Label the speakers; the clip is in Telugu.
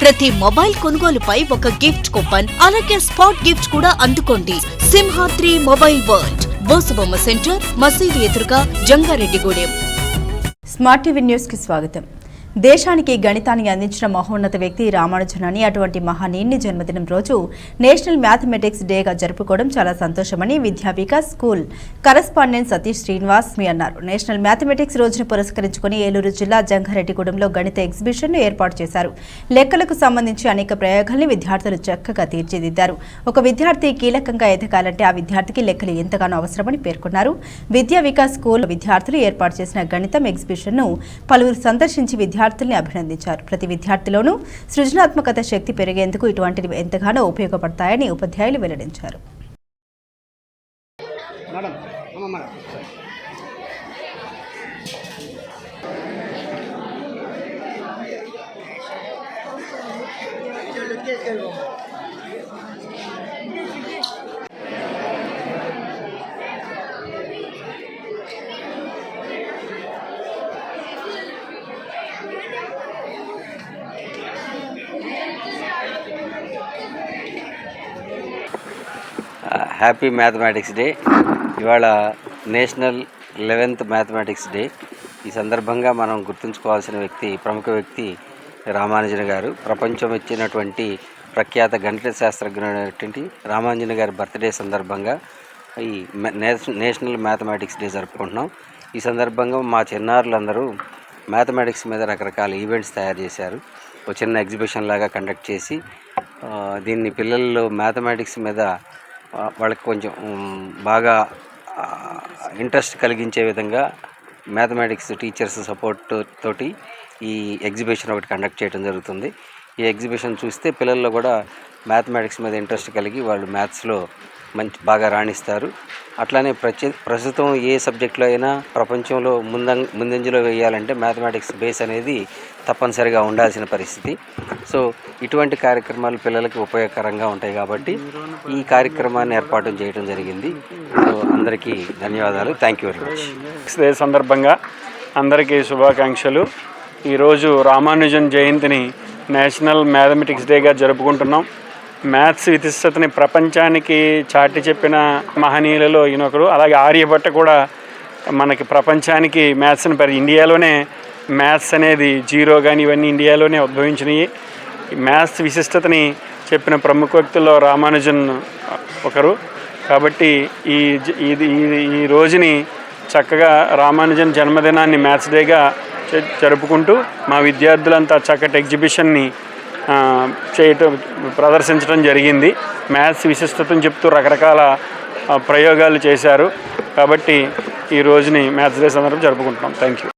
Speaker 1: ప్రతి మొబైల్ కొనుగోలుపై ఒక గిఫ్ట్ కూపన్ అలాగే స్పాట్ గిఫ్ట్ కూడా అందుకోండి. Simhadri mobile world Bosabomma centre మసీదు ఎదురుగా జంగారెడ్డిగూడెం
Speaker 2: స్మార్ట్ టీవీ న్యూస్కి స్వాగతం. దేశానికి గణితాన్ని అందించిన మహోన్నత వ్యక్తి రామానుజన్ అని అటువంటి మహానీయుని జన్మదినం రోజు నేషనల్ మ్యాథమెటిక్స్ డేగా జరుపుకోవడం చాలా సంతోషమని విద్యా స్కూల్ కరస్పాండెంట్ సతీష్ శ్రీనివాస్ మీ అన్నారు. నేషనల్ మ్యాథమెటిక్స్ రోజును పురస్కరించుకుని ఏలూరు జిల్లా జంగారెడ్డిగూడెంలో గణిత ఎగ్జిబిషన్ను ఏర్పాటు చేశారు. లెక్కలకు సంబంధించి అనేక ప్రయోగాల్ని విద్యార్థులు చక్కగా తీర్చిదిద్దారు. ఒక విద్యార్థి కీలకంగా ఎదగాలంటే ఆ విద్యార్థికి లెక్కలు ఎంతగానో అవసరమని పేర్కొన్నారు. విద్యా వికాస్ స్కూల్ విద్యార్థులు ఏర్పాటు చేసిన గణితం ఎగ్జిబిషన్ను పలువురు సందర్శించి విద్యార్థులు విద్యార్థుల్ని అభినందించారు ప్రతి విద్యార్థిలోనూ సృజనాత్మకత శక్తి పెరిగేందుకు ఇటువంటివి ఎంతగానో ఉపయోగపడతాయని ఉపాధ్యాయులు వెల్లడించారు
Speaker 3: Thank you.
Speaker 4: Happy mathematics day. ఇవాళ నేషనల్ లెవెన్త్ మ్యాథమెటిక్స్ డే. ఈ సందర్భంగా మనం గుర్తుంచుకోవాల్సిన వ్యక్తి ప్రముఖ వ్యక్తి రామానుజన్ గారు. ప్రపంచం ఇచ్చినటువంటి ప్రఖ్యాత గణిత శాస్త్రజ్ఞుడైనటువంటి రామానుజన్ గారి బర్త్డే సందర్భంగా ఈ నేష- నేషనల్ మ్యాథమెటిక్స్ డే జరుపుకుంటున్నాం. ఈ సందర్భంగా మా చిన్నారులందరూ మ్యాథమెటిక్స్ మీద రకరకాల ఈవెంట్స్ తయారు చేశారు. ఒక చిన్న ఎగ్జిబిషన్ లాగా కండక్ట్ చేసి దీన్ని పిల్లల్లో మ్యాథమెటిక్స్ మీద వాళ్ళకి కొంచెం బాగా ఇంట్రెస్ట్ కలిగించే విధంగా మ్యాథమెటిక్స్ టీచర్స్ సపోర్ట్ తోటి ఈ ఎగ్జిబిషన్ ఒకటి కండక్ట్ చేయడం జరుగుతుంది. ఈ ఎగ్జిబిషన్ చూస్తే పిల్లల్లో కూడా మ్యాథమెటిక్స్ మీద ఇంట్రెస్ట్ కలిగి వాళ్ళు మ్యాథ్స్లో మంచి బాగా రాణిస్తారు. అట్లానే ప్రచి ప్రస్తుతం ఏ సబ్జెక్ట్లో అయినా ప్రపంచంలో ముందం ముందంజలో వేయాలంటే మ్యాథమెటిక్స్ బేస్ అనేది తప్పనిసరిగా ఉండాల్సిన పరిస్థితి. సో ఇటువంటి కార్యక్రమాలు పిల్లలకి ఉపయోగకరంగా ఉంటాయి కాబట్టి ఈ కార్యక్రమాన్ని ఏర్పాటు చేయడం జరిగింది. సో అందరికీ ధన్యవాదాలు. Thank you very much
Speaker 5: mathematics day సందర్భంగా అందరికీ శుభాకాంక్షలు. ఈరోజు రామానుజన్ జయంతిని నేషనల్ మ్యాథమెటిక్స్ డేగా జరుపుకుంటున్నాం. మ్యాథ్స్ విశిష్టతని ప్రపంచానికి చాటి చెప్పిన మహనీయులలో ఈయనొకడు. అలాగే ఆర్యభట్ట కూడా మనకి ప్రపంచానికి మ్యాథ్స్ని పరి ఇండియాలోనే మ్యాథ్స్ అనేది జీరో కానీ ఇవన్నీ ఇండియాలోనే ఉద్భవించినాయి. మ్యాథ్స్ విశిష్టతని చెప్పిన ప్రముఖ వ్యక్తుల్లో రామానుజన్ ఒకరు. కాబట్టి ఈ ఇది ఈ- ఈ రోజుని చక్కగా రామానుజన్ జన్మదినాన్ని మ్యాథ్స్ డేగా జ- జరుపుకుంటూ మా విద్యార్థులంతా చక్కటి ఎగ్జిబిషన్ని చేయటం ప్రదర్శించడం జరిగింది. మ్యాథ్స్ విశిష్టతను చెప్తూ రకరకాల ప్రయోగాలు చేశారు. కాబట్టి ఈ రోజుని మ్యాథ్స్ డే సందర్భం జరుపుకుంటున్నాం. Thank you